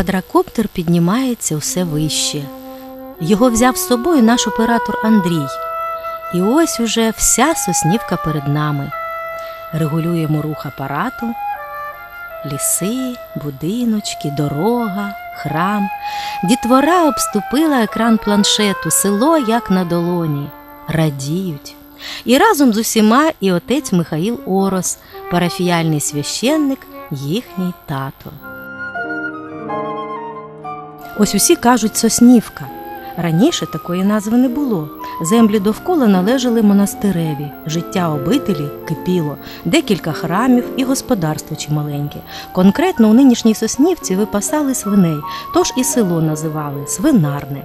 Квадрокоптер піднімається усе вище. Його взяв з собою наш оператор Андрій. І ось уже вся соснівка перед нами. Регулюємо рух апарату, ліси, будиночки, дорога, храм. Дітвора обступила екран планшету, село як на долоні. Радіють. І разом з усіма і отець Михаїл Орос, парафіяльний священник, їхній тато. Ось усі кажуть Соснівка. Раніше такої назви не було. Землі довкола належали монастиреві. Життя обителі кипіло, декілька храмів і господарство чималеньке. Конкретно у нинішній Соснівці випасали свиней, тож і село називали Свинарне.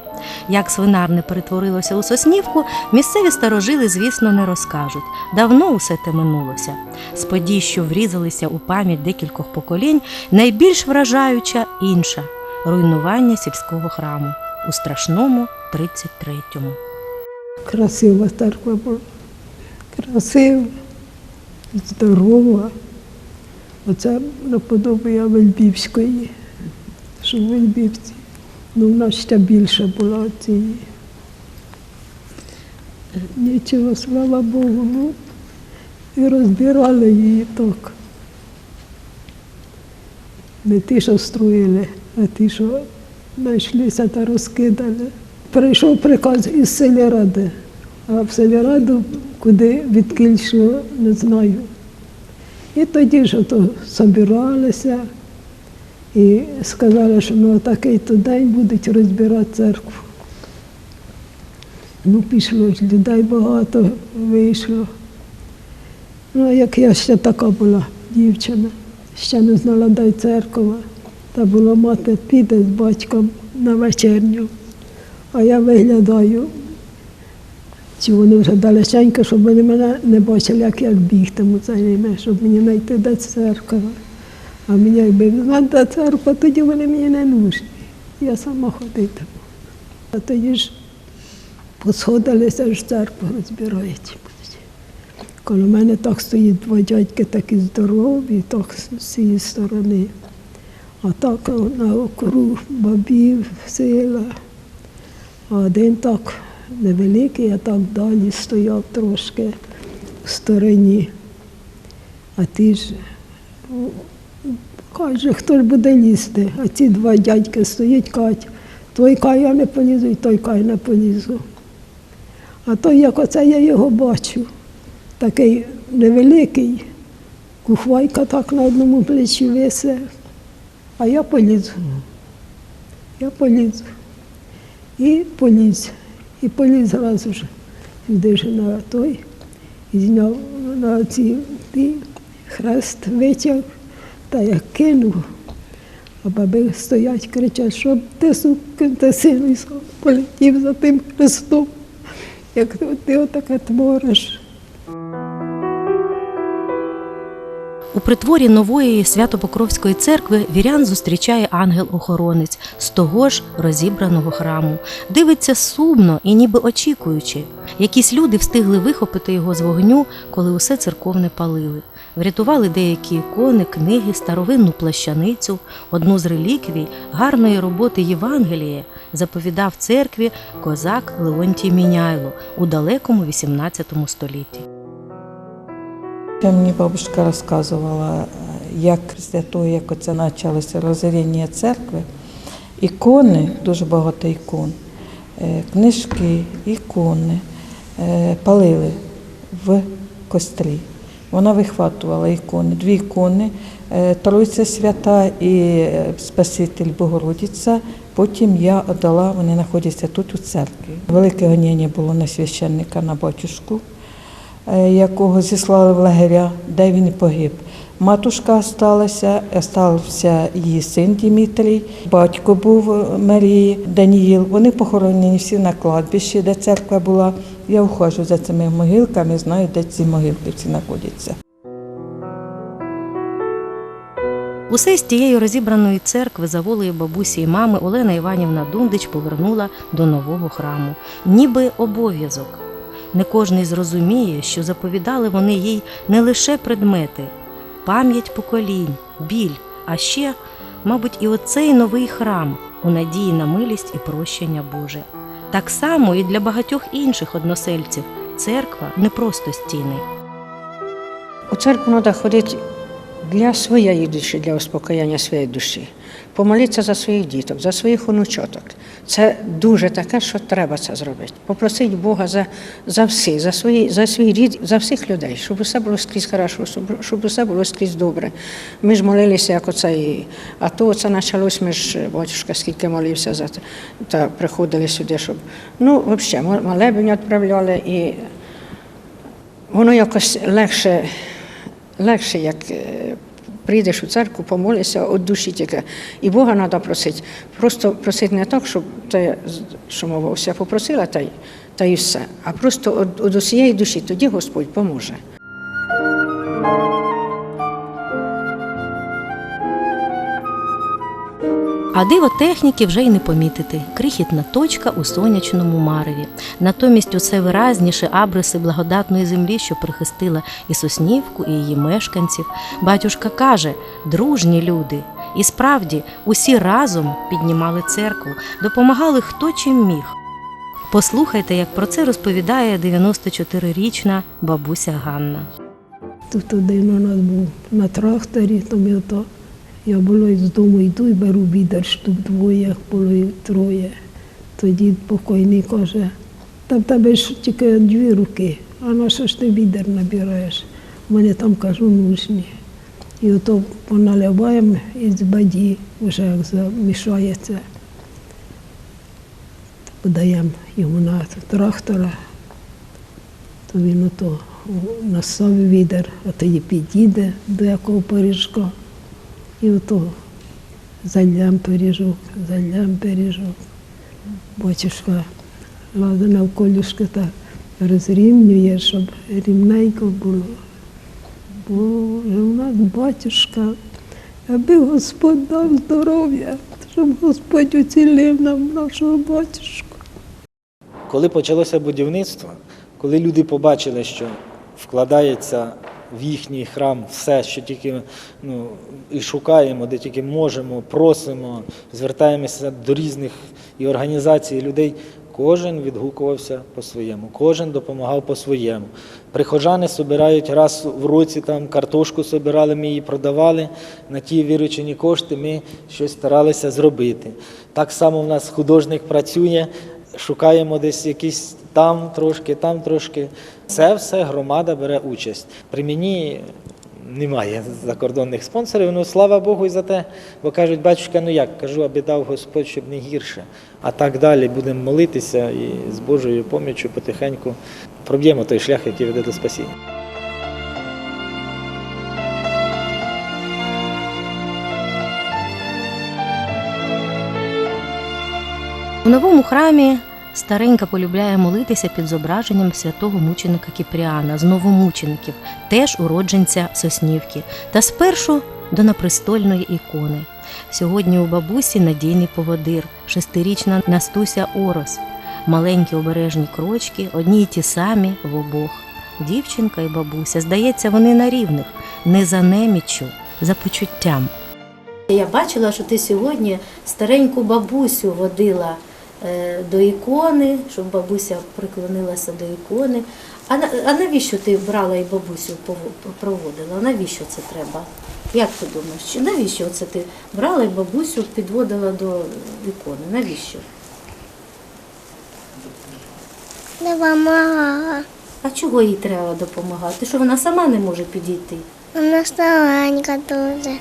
Як свинарне перетворилося у Соснівку, місцеві старожили, звісно, не розкажуть. Давно усе те минулося. З подій, що врізалися у пам'ять декількох поколінь, найбільш вражаюча інша руйнування сільського храму у страшному 33-му. Красива церква була. Красива, здорова. Оце наподобає Вельбівської, що в Вельбівці. Ну, вона ще більше була цієї. Нічого, слава Богу, ну, і розбирали її так. Не ті, що строїли, а ті, що знайшлися та розкидали. Прийшов приказ із сільради, а в сільраду куди відкіль не знаю. І тоді ж ото собиралися і сказали, що на такий то день будуть розбирати церкву. Ну, пішло ж, людей багато вийшло. Ну, як я ще така була дівчина, ще не знала, де церква. Та була мати піде з батьком на вечерню. А я виглядаю, чи вони вже далеченько, щоб вони мене не бачили, як я бігтиму за ними, щоб мені знайти де церква. А мені якби знати, де церква, тоді вони мені не нужні. Я сама ходитиму. А тоді ж посходилися ж церкву розбирають. Коло мене так стоїть два дядьки такі здорові, так з цієї сторони. А так на округ бабів сила. Один так невеликий, а так далі стояв трошки в стороні. А ті ж каже, хто ж буде лізти? А ці два дядьки стоять, кажуть, той кай я не полізу, і той кай не полізу. А той, як оце я його бачу, такий невеликий, кухвайка так на одному плечі висе. А я полізу. Я полізу. І поліз. І поліз зразу ж. Сюди на той, зняв на ці хрест витяг, та я кинув. А баби стоять, кричать, що ти сукин, ти син полетів за тим хрестом. Як ти отаке твориш. У притворі нової Свято-Покровської церкви вірян зустрічає ангел-охоронець з того ж розібраного храму. Дивиться сумно і ніби очікуючи. Якісь люди встигли вихопити його з вогню, коли усе церковне палили. Врятували деякі ікони, книги, старовинну плащаницю, одну з реліквій гарної роботи Євангелія заповідав церкві козак Леонтій Міняйло у далекому 18 столітті. Мені бабушка розказувала, як після того, як оце почалося розоріння церкви, ікони, дуже багато ікон, е, книжки, ікони е, палили в кострі. Вона вихватувала ікони, дві ікони, е, Тройця Свята і Спаситель Богородиця. Потім я віддала, вони знаходяться тут у церкві. Велике гоніння було на священника, на батюшку якого зіслали в лагеря, де він погиб. Матушка залишилася, залишився її син Дмитрій, батько був е, Марії, Даніїл. Вони похоронені всі на кладбищі, де церква була. Я ухожу за цими могилками, знаю, де ці могилки всі знаходяться. Усе з тієї розібраної церкви за волею бабусі і мами Олена Іванівна Дундич повернула до нового храму, ніби обов'язок. Не кожний зрозуміє, що заповідали вони їй не лише предмети, пам'ять поколінь, біль, а ще мабуть, і оцей новий храм у надії на милість і прощення Боже. Так само і для багатьох інших односельців церква не просто стіни. У церкву треба ходити для своєї душі, для успокоєння своєї душі. Помолитися за своїх діток, за своїх онучоток. Це дуже таке, що треба це зробити. Попросити Бога за, за всіх, за, свої, за свій рід, за всіх людей, щоб усе було скрізь хорошо, щоб, усе було скрізь добре. Ми ж молилися, як оце і а то це почалось, ми ж батюшка скільки молився за те, та приходили сюди, щоб ну, взагалі, молебень відправляли і воно якось легше, легше як е, прийдеш у церкву, помолишся від душі тільки. І Бога треба просити. Просто просити не так, щоб те, що мова уся попросила, та й, та й все. А просто від, усієї душі, тоді Господь поможе. А диво техніки вже й не помітити. Крихітна точка у сонячному мареві. Натомість усе виразніше абриси благодатної землі, що прихистила і Соснівку, і її мешканців. Батюшка каже: дружні люди. І справді усі разом піднімали церкву, допомагали хто чим міг. Послухайте, як про це розповідає 94-річна бабуся Ганна. Тут один у нас був на тракторі, то ми ото, я було з дому йду і беру відер, штук двоє, було троє. Тоді покойний каже, та в тебе ж тільки дві руки, а на що ж ти відер набираєш? У мене там кажу нужні. І ото поналиваємо із баді, вже як замішається. Подаємо йому на трактора, то він ото насав відер, а тоді підійде до якого пиріжка. І ото залям пиріжок, залям пиріжок. Батюшка ладно навколішки так розрівнює, щоб рівненько було. Боже, у нас батюшка, аби Господь дав здоров'я, щоб Господь уцілив нам нашого батюшку. Коли почалося будівництво, коли люди побачили, що вкладається в їхній храм все, що тільки ну, і шукаємо, де тільки можемо, просимо, звертаємося до різних і організацій, і людей, кожен відгукувався по-своєму, кожен допомагав по-своєму. Прихожани собирають раз в році там картошку собирали, ми її продавали. На ті виручені кошти ми щось старалися зробити. Так само в нас художник працює, шукаємо десь якісь там трошки, там трошки. Це все громада бере участь. При мені немає закордонних спонсорів. Ну слава Богу і за те, бо кажуть, батюшка, ну як кажу, аби дав Господь, щоб не гірше. А так далі будемо молитися і з Божою поміччю потихеньку проб'ємо той шлях, який веде до спасіння. У новому храмі старенька полюбляє молитися під зображенням святого мученика Кіпріана з новомучеників, теж уродженця Соснівки, та спершу до напрестольної ікони. Сьогодні у бабусі надійний поводир, шестирічна Настуся Орос, маленькі обережні крочки, одні й ті самі в обох. Дівчинка і бабуся, здається, вони на рівних, не за неміччю, за почуттям. Я бачила, що ти сьогодні стареньку бабусю водила до ікони, щоб бабуся приклонилася до ікони. А, а навіщо ти брала і бабусю проводила? Навіщо це треба? Як ти думаєш? Чи навіщо це ти брала і бабусю підводила до ікони? Навіщо? Допомагала. А чого їй треба допомагати? Що вона сама не може підійти? Вона старенька дуже.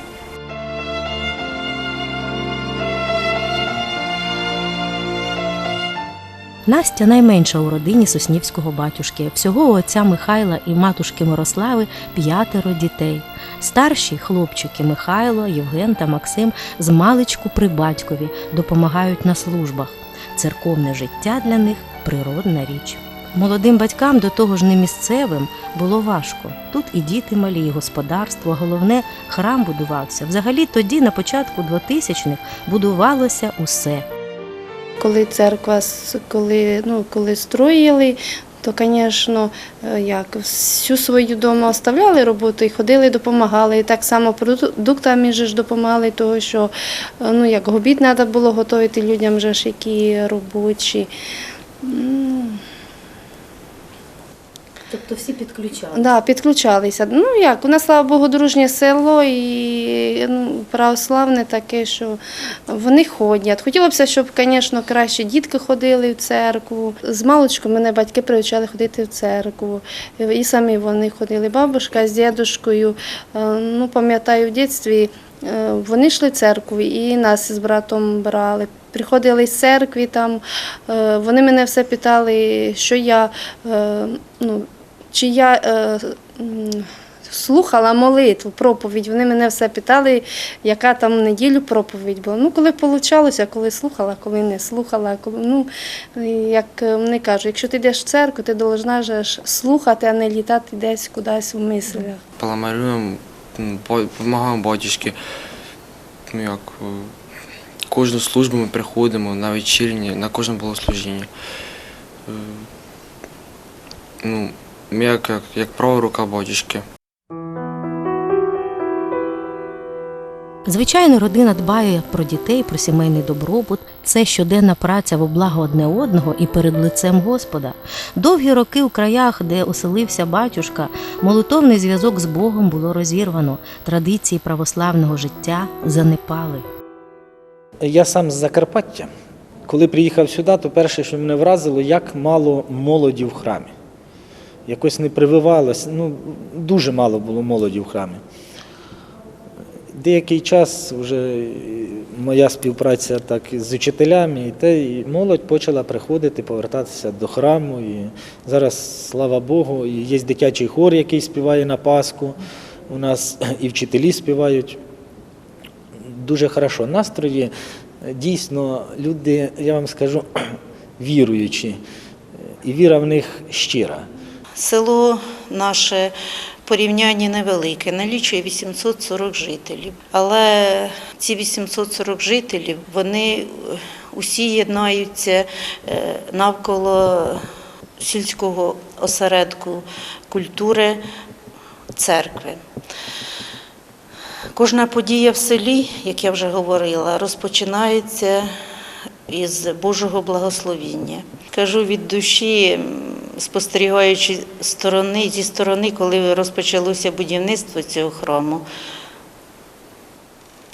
Настя найменша у родині Соснівського батюшки. Всього у отця Михайла і матушки Мирослави п'ятеро дітей. Старші хлопчики Михайло, Євген та Максим з маличку при батькові допомагають на службах. Церковне життя для них природна річ. Молодим батькам, до того ж не місцевим, було важко. Тут і діти малі, і господарство, головне, храм будувався. Взагалі тоді, на початку 2000-х, будувалося усе. Коли церква коли, ну, коли строїли, то, звісно, е, як всю свою дому оставляли роботу і ходили, допомагали. І так само продуктами ж допомагали, того що е, ну, як обід треба було готувати людям, ж, які робочі. Тобто всі підключали. Да, підключалися. Ну як, у нас, слава Богу, дружнє село і ну, православне таке, що вони ходять. Хотілося б, щоб, звісно, краще дітки ходили в церкву. З маличку мене батьки привчали ходити в церкву. І самі вони ходили. Бабушка з дідушкою. Е, Ну, пам'ятаю, в дитинстві е, вони йшли в церкву і нас з братом брали. Приходили з церкви, там, е, вони мене все питали, що я. Ну, чи я е, слухала молитву, проповідь. Вони мене все питали, яка там неділю проповідь була. Ну, коли вийшло, коли слухала, коли не слухала. Коли, ну, як вони кажуть, якщо ти йдеш в церкву, ти повинна слухати, а не літати десь кудись в мислях. Паламарюємо, допомагаємо батюшки. Ну як, е, кожну службу ми приходимо на вечірні, на кожне богослужіння. Е, Ну, як, як, як права рука батюшки. Звичайно, родина дбає про дітей, про сімейний добробут. Це щоденна праця во благо одне одного і перед лицем Господа. Довгі роки у краях, де оселився батюшка, молитовний зв'язок з Богом було розірвано. Традиції православного життя занепали. Я сам з Закарпаття. Коли приїхав сюди, то перше, що мене вразило, як мало молоді в храмі. Якось не прививалось, ну, дуже мало було молоді в храмі. Деякий час вже моя співпраця так з учителями, і те, і молодь почала приходити, повертатися до храму. І зараз, слава Богу, є дитячий хор, який співає на Пасху. У нас і вчителі співають дуже хорошо. Настрої дійсно люди, я вам скажу, віруючі, і віра в них щира. Село наше в порівнянні невелике, налічує 840 жителів. Але ці 840 жителів, вони е, усі єднаються е, навколо сільського осередку культури церкви. Кожна подія в селі, як я вже говорила, розпочинається із Божого благословіння. Кажу від душі, спостерігаючи сторони, зі сторони, коли розпочалося будівництво цього храму.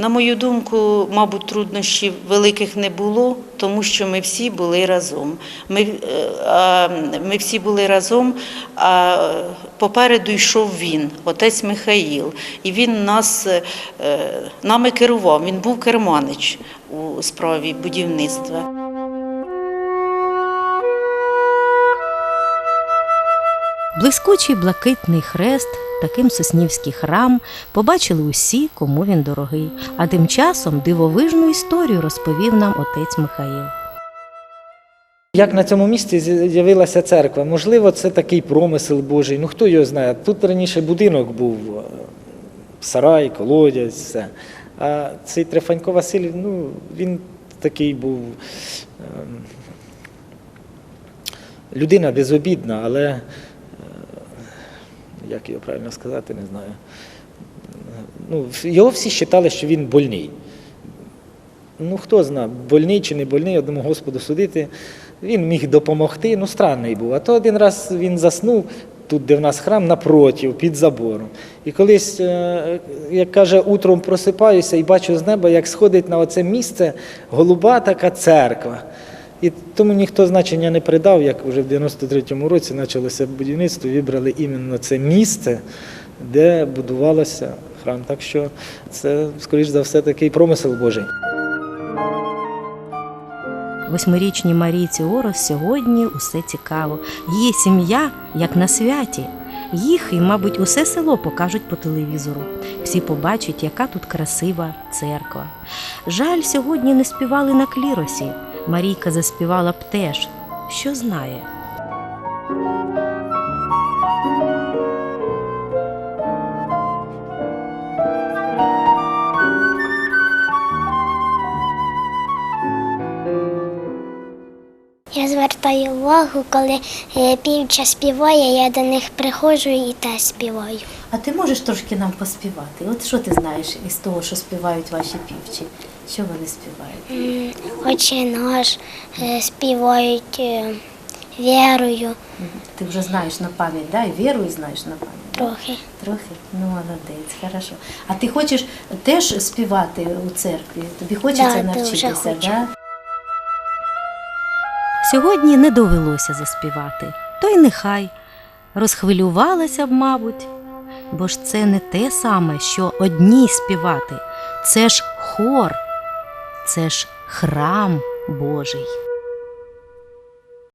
На мою думку, мабуть, труднощів великих не було, тому що ми всі були разом. Ми, е, а, ми всі були разом, а попереду йшов він, отець Михаїл. І він нас е, нами керував. Він був керманич у справі будівництва. Блискучий блакитний хрест, таким соснівський храм, побачили усі, кому він дорогий. А тим часом дивовижну історію розповів нам отець Михаїл. Як на цьому місці з'явилася церква? Можливо, це такий промисел Божий. Ну хто його знає? Тут раніше будинок був, е, сарай, колодязь, все. А цей Трефанько Василь, ну, він такий був ем, людина безобідна, але як його правильно сказати, не знаю. Ну, його всі вважали, що він больний. Ну, хто знає, больний чи не больний, одному Господу судити. Він міг допомогти, ну странний був. А то один раз він заснув тут, де в нас храм, напротив, під забором. І колись, е, як каже, утром просипаюся і бачу з неба, як сходить на оце місце голуба така церква. І тому ніхто значення не придав, як вже в 93-му році почалося будівництво, вибрали іменно це місце, де будувалося храм. Так що це, скоріш за все, такий промисел Божий. Восьмирічній Марійці Орос сьогодні усе цікаво. Її сім'я як на святі. Їх і, мабуть, усе село покажуть по телевізору. Всі побачать, яка тут красива церква. Жаль, сьогодні не співали на кліросі. Марійка заспівала б теж, що знає. Я звертаю увагу, коли е, півча співає, я до них приходжу і теж співаю. А ти можеш трошки нам поспівати? От що ти знаєш із того, що співають ваші півчі? Що вони співають? Отче наш е, співають е, вірою Ти вже знаєш на пам'ять, да? І віру знаєш на пам'ять. трохи. Трохи? Ну, молодець, хорошо. А ти хочеш теж співати у церкві? Тобі хочеться Да, навчитися, хочу. да? Сьогодні не довелося заспівати, то й нехай. Розхвилювалася б, мабуть, бо ж це не те саме, що одній співати. Це ж хор, це ж храм Божий.